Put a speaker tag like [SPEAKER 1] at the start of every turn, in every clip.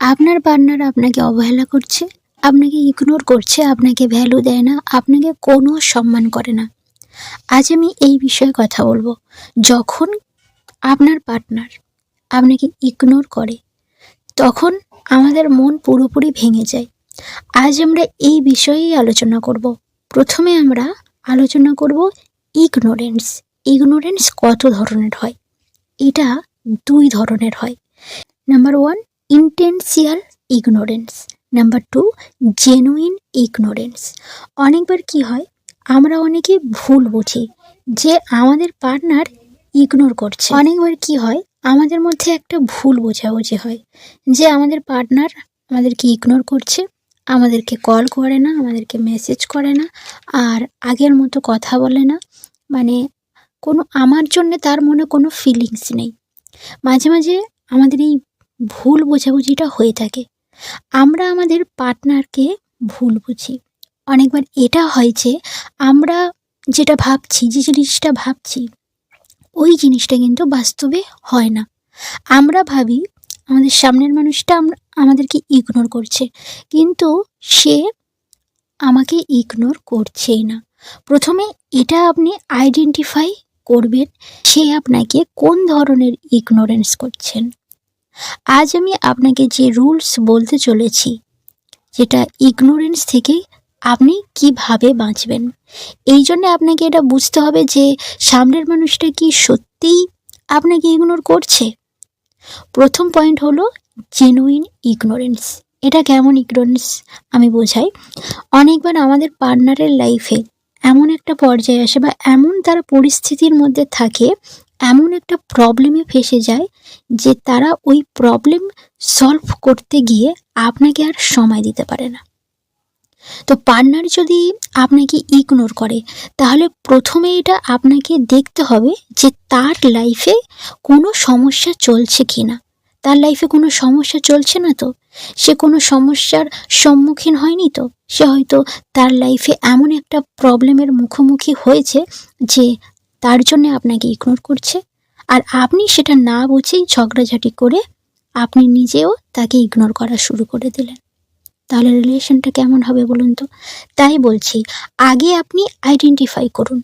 [SPEAKER 1] আপনার পার্টনার আপনাকে অবহেলা করছে, আপনাকে ইগনোর করছে, আপনাকে ভ্যালু দেয় না, আপনাকে কোনো সম্মান করে না। আজ আমি এই বিষয়ে কথা বলব। যখন আপনার পার্টনার আপনাকে ইগনোর করে, তখন আমাদের মন পুরোপুরি ভেঙে যায়। আজ আমরা এই বিষয়েই আলোচনা করব। প্রথমে আমরা আলোচনা করব ইগনোরেন্স ইগনোরেন্স কত ধরনের হয়? এটা দুই ধরনের হয়। Number one intentional ignorance number two genuine ignorance অনেকবার কি হয়, আমরা অনেকে ভুল বুঝি, যে আমাদের পার্টনার ইগনোর করছে। অনেকবার কি হয়, আমাদের মধ্যে একটা ভুল বোঝাবুঝি হয়, যে আমাদের পার্টনার আমাদেরকে ইগনোর করছে, আমাদেরকে কল করে না, আমাদেরকে মেসেজ করে না, আর আগের মতো কথা বলে না। মানে কোনো, আমার জন্য তার মনে কোনো ফিলিংস নেই। মাঝে মাঝে আমাদের এই ভুল বোঝাবুঝিটা হয়ে থাকে। আমরা আমাদের পার্টনারকে ভুল বুঝি। অনেকবার এটা হয় যে আমরা যেটা ভাবছি, যে জিনিসটা ভাবছি, ওই জিনিসটা কিন্তু বাস্তবে হয় না। আমরা ভাবি আমাদের সামনের মানুষটা আম- আমাদেরকে ইগনোর করছে। কিন্তু সে আমাকে ইগনোর করছেই না। প্রথমে এটা আপনি আইডেন্টিফাই করবেন, সে আপনাকে কোন ধরনের ইগনোরেন্স করছেন। আজ আমি আপনাকে যে রুলস বলতে চলেছি, যেটা ইগনোরেন্স থেকে আপনি কীভাবে বাঁচবেন, এই জন্য আপনাকে এটা বুঝতে হবে যে সামনের মানুষটা কি সত্যিই আপনাকে ইগনোর করছে। প্রথম পয়েন্ট হলো জেনুইন ইগনোরেন্স এটা কেমন ইগনোরেন্স আমি বোঝাই। অনেকবার আমাদের পার্টনারের লাইফে এমন একটা পর্যায়ে আসে বা এমন তারা পরিস্থিতির মধ্যে থাকে, এমন একটা প্রবলেমে ফেসে যায় যে তারা ওই প্রবলেম সলভ করতে গিয়ে আপনাকে আর সময় দিতে পারে না। তো পার্টনার যদি আপনাকে ইগনোর করে, তাহলে প্রথমে এটা আপনাকে দেখতে হবে যে তার লাইফে কোনো সমস্যা চলছে কি না। তার লাইফে কোনো সমস্যা চলছে না তো? সে কোনো সমস্যার সম্মুখীন হয়নি তো? সে হয়তো তার লাইফে এমন একটা প্রবলেমের মুখোমুখি হয়েছে যে তার জন্য আপনাকে ইগনোর করছে। আর আপনি সেটা না বুঝেই ঝগড়াঝাটি করে আপনি নিজেও তাকে ইগনোর করা শুরু করে দিলেন। তাহলে রিলেশনটা কেমন হবে বলুন তো? তাই বলছি, আগে আপনি আইডেন্টিফাই করুন।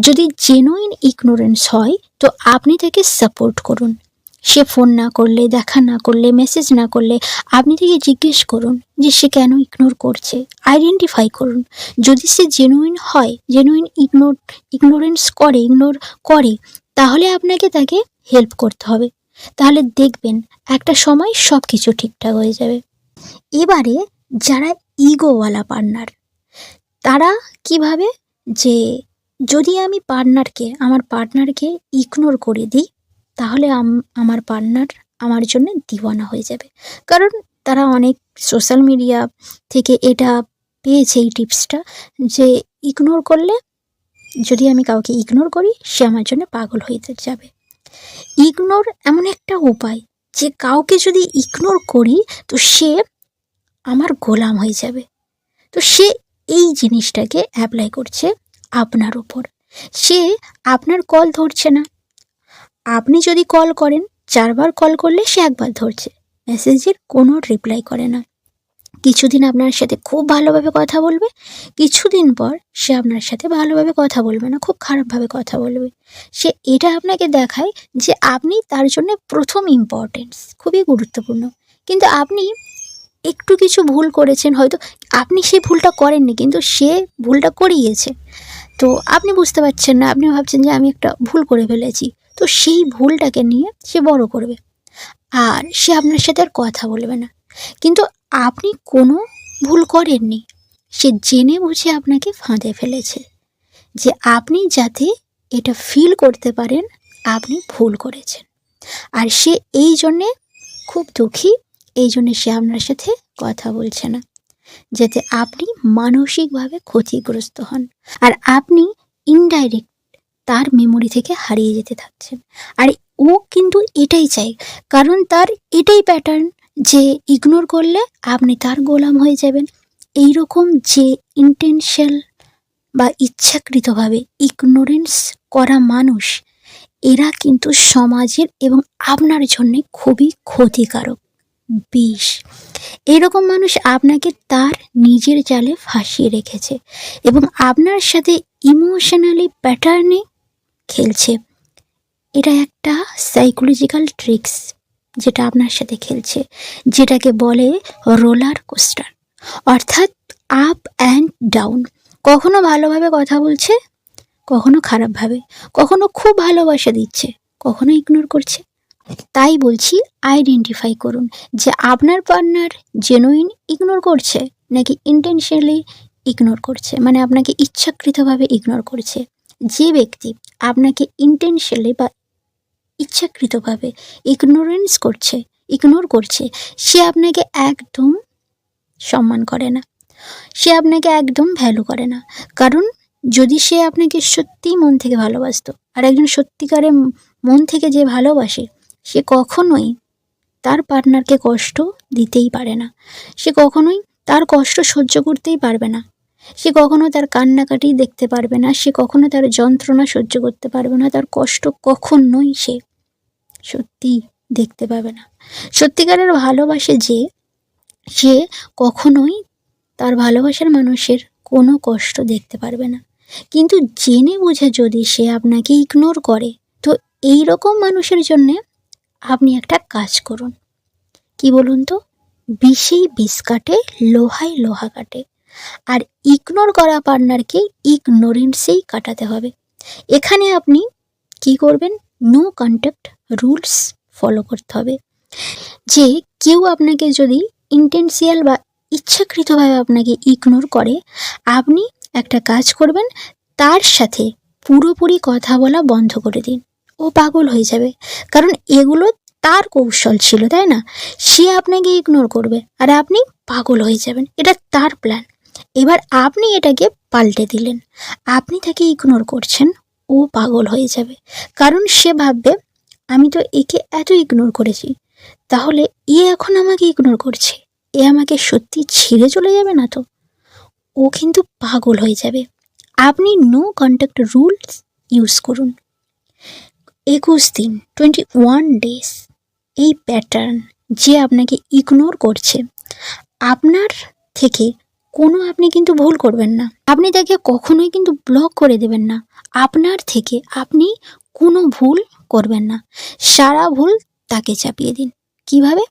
[SPEAKER 1] যদি জেনুইন ইগনোরেন্স হয়, তো আপনি তাকে সাপোর্ট করুন। সে ফোন না করলে, দেখা না করলে মেসেজ না করলে আপনি তাকে জিজ্ঞেস করুন যে সে কেন ইগনোর করছে। আইডেন্টিফাই করুন। যদি সে জেনুইন হয় জেনুইন ইগনোর ইগনোরেন্স করে ইগনোর করে তাহলে আপনাকে তাকে হেল্প করতে হবে। তাহলে দেখবেন একটা সময় সব কিছু ঠিকঠাক হয়ে যাবে। এবারে যারা ইগোওয়ালা পার্টনার তারা কীভাবে যে যদি আমি পার্টনারকে আমার পার্টনারকে ইগনোর করে দিই, তাহলে আম- আমার পার্টনার আমার জন্য দিওয়ানা হয়ে যাবে। কারণ তারা অনেক সোশ্যাল মিডিয়া থেকে এটা পেয়েছে এই টিপসটা যে ইগনোর করলে যদি আমি কাউকে ইগনোর করি, সে আমার জন্য পাগল হয়ে যাবে। ইগনোর এমন একটা উপায়, যে কাউকে যদি ইগনোর করি, তো সে আমার গোলাম হয়ে যাবে। তো সে এই জিনিসটাকে অ্যাপ্লাই করছে আপনার ওপর সে আপনার কল ধরছে না। আপনি যদি কল করেন, চারবার কল করলে সে একবার ধরছে। মেসেজের কোনো রিপ্লাই করে না। কিছুদিন আপনার সাথে খুব ভালোভাবে কথা বলবে, কিছুদিন পর সে আপনার সাথে ভালোভাবে কথা বলবে না, খুব খারাপভাবে কথা বলবে। সে এটা আপনাকে দেখায় যে আপনি তার জন্য প্রথম ইম্পর্টেন্স খুবই গুরুত্বপূর্ণ। কিন্তু আপনি একটু কিছু ভুল করেছেন, হয়তো আপনি সেই ভুলটা করেননি, কিন্তু সে ভুলটা করিয়েছে। তো আপনি বুঝতে পারছেন না আপনি ভাবছেন যে আমি একটা ভুল করে ফেলেছি। তো সেই ভুলটাকে নিয়ে সে বড় করবে। আর সে আপনার সাথে আর কথা বলবে না। কিন্তু আপনি কোনো ভুল করেননি। সে জেনে বুঝে আপনাকে ফাঁদে ফেলেছে যে আপনি যাতে এটা ফিল করতে পারেন, আপনি ভুল করেছেন। আর সে এই জন্যে খুব দুঃখী, এই জন্যে সে আপনার সাথে কথা বলছে না, যাতে আপনি মানসিকভাবে ক্ষতিগ্রস্ত হন। আর আপনি ইনডাইরেক্ট তার মেমোরি থেকে হারিয়ে যেতে থাকছেন। আর ও কিন্তু এটাই চায়, কারণ তার এটাই প্যাটার্ন যে ইগনোর করলে আপনি তার গোলাম হয়ে যাবেন। এই রকম যে ইন্টেনশাল বা ইচ্ছাকৃতভাবে ইগনোরেন্স করা মানুষ, এরা কিন্তু সমাজের এবং আপনার জন্যে খুবই ক্ষতিকারক। বিষ। এরকম মানুষ আপনাকে তার নিজের জালে ফাঁসিয়ে রেখেছে এবং আপনার সাথে ইমোশনালি প্যাটার্নে খেলছে। এটা একটা সাইকোলজিক্যাল ট্রিক্স যেটা আপনার সাথে খেলছে, যেটাকে বলে রোলার কোস্টার। অর্থাৎ আপ অ্যান্ড ডাউন কখনো ভালোভাবে কথা বলছে, কখনো খারাপভাবে। কখনো খুব ভালোবাসা দিচ্ছে, কখনো ইগনোর করছে। তাই বলছি আইডেন্টিফাই করুন যে আপনার পার্টনার জেনুইন ইগনোর করছে, নাকি ইন্টেনশনালি ইগনোর করছে। মানে আপনাকে ইচ্ছাকৃতভাবে ইগনোর করছে। যে ব্যক্তি আপনাকে ইন্টেনশনালি বা ইচ্ছাকৃতভাবে ইগনোরেন্স করছে ইগনোর করছে, সে আপনাকে একদম সম্মান করে না। সে আপনাকে একদম ভ্যালু করে না। কারণ যদি সে আপনাকে সত্যিই মন থেকে ভালোবাসতো, আর একজন সত্যিকারে মন থেকে যে ভালোবাসে, সে কখনোই তার পার্টনারকে কষ্ট দিতেই পারে না। সে কখনোই তার কষ্ট সহ্য করতেই পারবে না। সে কখনো তার কান্নাকাটি দেখতে পারবে না, সে কখনো তার যন্ত্রণা সহ্য করতে পারবে না, তার কষ্ট কখনোই সে সত্যি দেখতে পাবে না। সত্যিকারের ভালোবাসে যে, সে কখনোই তার ভালোবাসার মানুষের কোনো কষ্ট দেখতে পারবে না। কিন্তু জেনে বুঝে যদি সে আপনাকে ইগনোর করে, তো এই রকম মানুষের জন্যে আপনি একটা কাজ করুন। কি বলুন তো? বিষেই বিষ কাটে লোহাই লোহা কাটে। আর ইগনোর করা পার্টনারকে ইগনোরেন্সেই কাটাতে হবে। এখানে আপনি কি করবেন? নো কন্ট্যাক্ট রুলস ফলো করতে হবে। যে কেউ আপনাকে যদি ইন্টেন্সিয়াল বা ইচ্ছাকৃতভাবে আপনাকে ইগনোর করে, আপনি একটা কাজ করবেন, তার সাথে পুরোপুরি কথা বলা বন্ধ করে দিন। ও পাগল হয়ে যাবে। কারণ এগুলো তার কৌশল ছিল, তাই না? সে আপনাকে ইগনোর করবে আর আপনি পাগল হয়ে যাবেন। এটা তার প্ল্যান এবার আপনি এটাকে পাল্টে দিলেন। আপনি তাকে ইগনোর করছেন, ও পাগল হয়ে যাবে। কারণ সে ভাববে, আমি তো একে এত ইগনোর করেছি। তাহলে এ এখন আমাকে ইগনোর করছে? এ আমাকে সত্যি ছেড়ে চলে যাবে না তো? ও কিন্তু পাগল হয়ে যাবে। আপনি নো কন্ট্যাক্ট রুলস ইউজ করুন। একুশ দিন টোয়েন্টি ওয়ান ডেজ এই প্যাটার্ন যে আপনাকে ইগনোর করছে, আপনার থেকে কোনো আপনি কিন্তু ভুল করবেন না। আপনি তাকে কখনোই কিন্তু ব্লক করে দেবেন না। আপনার থেকে আপনি কোনো ভুল করবেন না। সারা ভুল তাকে চাপিয়ে দিন। কীভাবে?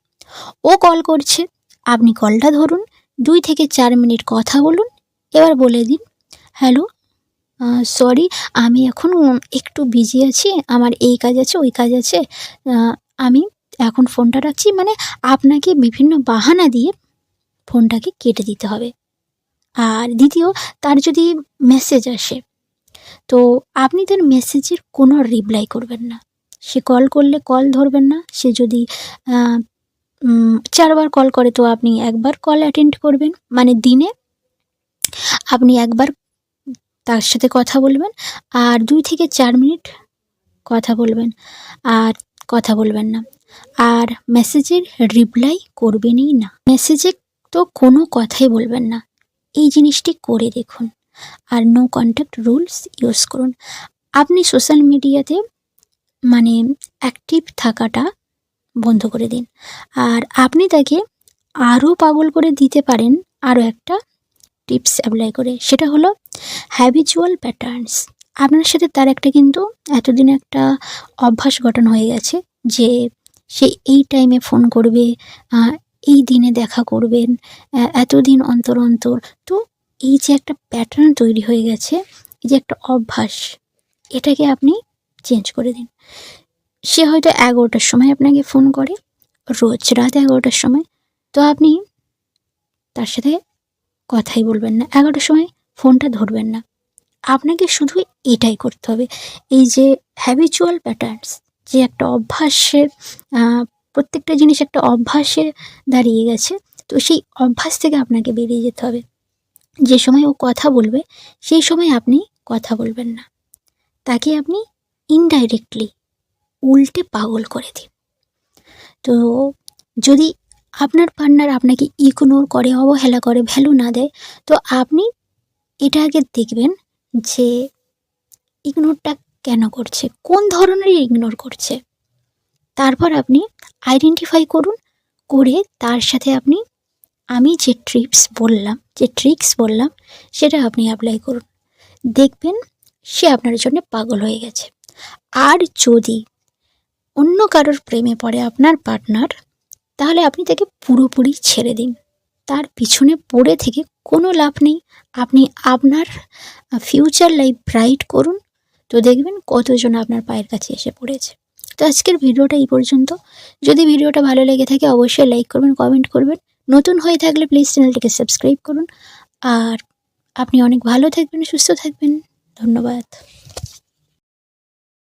[SPEAKER 1] ও কল করছে। আপনি কলটা ধরুন। দুই থেকে চার মিনিট কথা বলুন। এবার বলে দিন, হ্যালো সরি আমি এখন একটু বিজি আছি। আমার এই কাজ আছে, ওই কাজ আছে। আমি এখন ফোনটা রাখছি। মানে আপনাকে বিভিন্ন বাহানা দিয়ে ফোনটাকে কেটে দিতে হবে। আর দ্বিতীয়, তার যদি মেসেজ আসে, তো আপনি তার মেসেজের কোনো রিপ্লাই করবেন না। সে কল করলে কল ধরবেন না, সে যদি চারবার কল করে তো আপনি একবার কল অ্যাটেন্ড করবেন। মানে দিনে আপনি একবার তার সাথে কথা বলবেন আর দুই থেকে চার মিনিট কথা বলবেন আর কথা বলবেন না। আর মেসেজের রিপ্লাই করবেনই না। মেসেজে তো কোনো কথাই বলবেন না। এই জিনিসটি করে দেখুন। আর নো কন্ট্যাক্ট রুলস ইউজ করুন। আপনি সোশ্যাল মিডিয়াতে মানে অ্যাক্টিভ থাকাটা বন্ধ করে দিন। আর আপনি তাকে আরও পাগল করে দিতে পারেন, আরও একটা টিপস অ্যাপ্লাই করে। সেটা হলো হ্যাবিচুয়াল প্যাটার্নস আপনার সাথে তার একটা কিন্তু এতদিন একটা অভ্যাস গঠন হয়ে গেছে যে সে এই টাইমে ফোন করবে এই দিনে দেখা করবেন এতদিন অন্তর অন্তর। তো এই যে একটা প্যাটার্ন তৈরি হয়ে গেছে, এই যে একটা অভ্যাস, এটাকে আপনি চেঞ্জ করে দিন। সে হয়তো এগারোটার সময় আপনাকে ফোন করে, রোজ রাত এগারোটার সময়। তো আপনি তার সাথে কথাই বলবেন না, এগারোটার সময় ফোনটা ধরবেন না। আপনাকে শুধু এটাই করতে হবে। এই যে হ্যাবিচুয়াল প্যাটার্নস যে একটা অভ্যাসের প্রত্যেকটা জিনিস একটা অভ্যাসে দাঁড়িয়ে গেছে। তো সেই অভ্যাস থেকে আপনাকে বেরিয়ে যেতে হবে। যে সময় ও কথা বলবে, সেই সময় আপনি কথা বলবেন না। তাকে আপনি ইনডাইরেক্টলি উল্টে পাগল করে দিন। তো যদি আপনার পার্টনার আপনাকে ইগনোর করে, অবহেলা করে ভ্যালু না দেয়, তো আপনি এটা আগে দেখবেন যে ইগনোরটা কেন করছে? কোন ধরনের ইগনোর করছে? তারপর আপনি আইডেন্টিফাই করুন, করে তার সাথে আপনি, আমি যে ট্রিপস বললাম, যে ট্রিক্স বললাম, সেটা আপনি অ্যাপ্লাই করুন। দেখবেন সে আপনার জন্য পাগল হয়ে গেছে। আর যদি অন্য কারোর প্রেমে পড়ে আপনার পার্টনার তাহলে আপনি তাকে পুরোপুরি ছেড়ে দিন। তার পিছনে পড়ে থেকে কোনো লাভ নেই। আপনি আপনার ফিউচার লাইফ ব্রাইট করুন। তো দেখবেন কতজন আপনার পায়ের কাছে এসে পড়েছে। তো আজকের ভিডিওটা এই পর্যন্ত। যদি ভিডিওটা ভালো লেগে থাকে, অবশ্যই লাইক করবেন কমেন্ট করবেন। নতুন হয়ে থাকলে প্লিজ চ্যানেলটিকে সাবস্ক্রাইব করুন। আর আপনি অনেক ভালো থাকবেন, সুস্থ থাকবেন। ধন্যবাদ।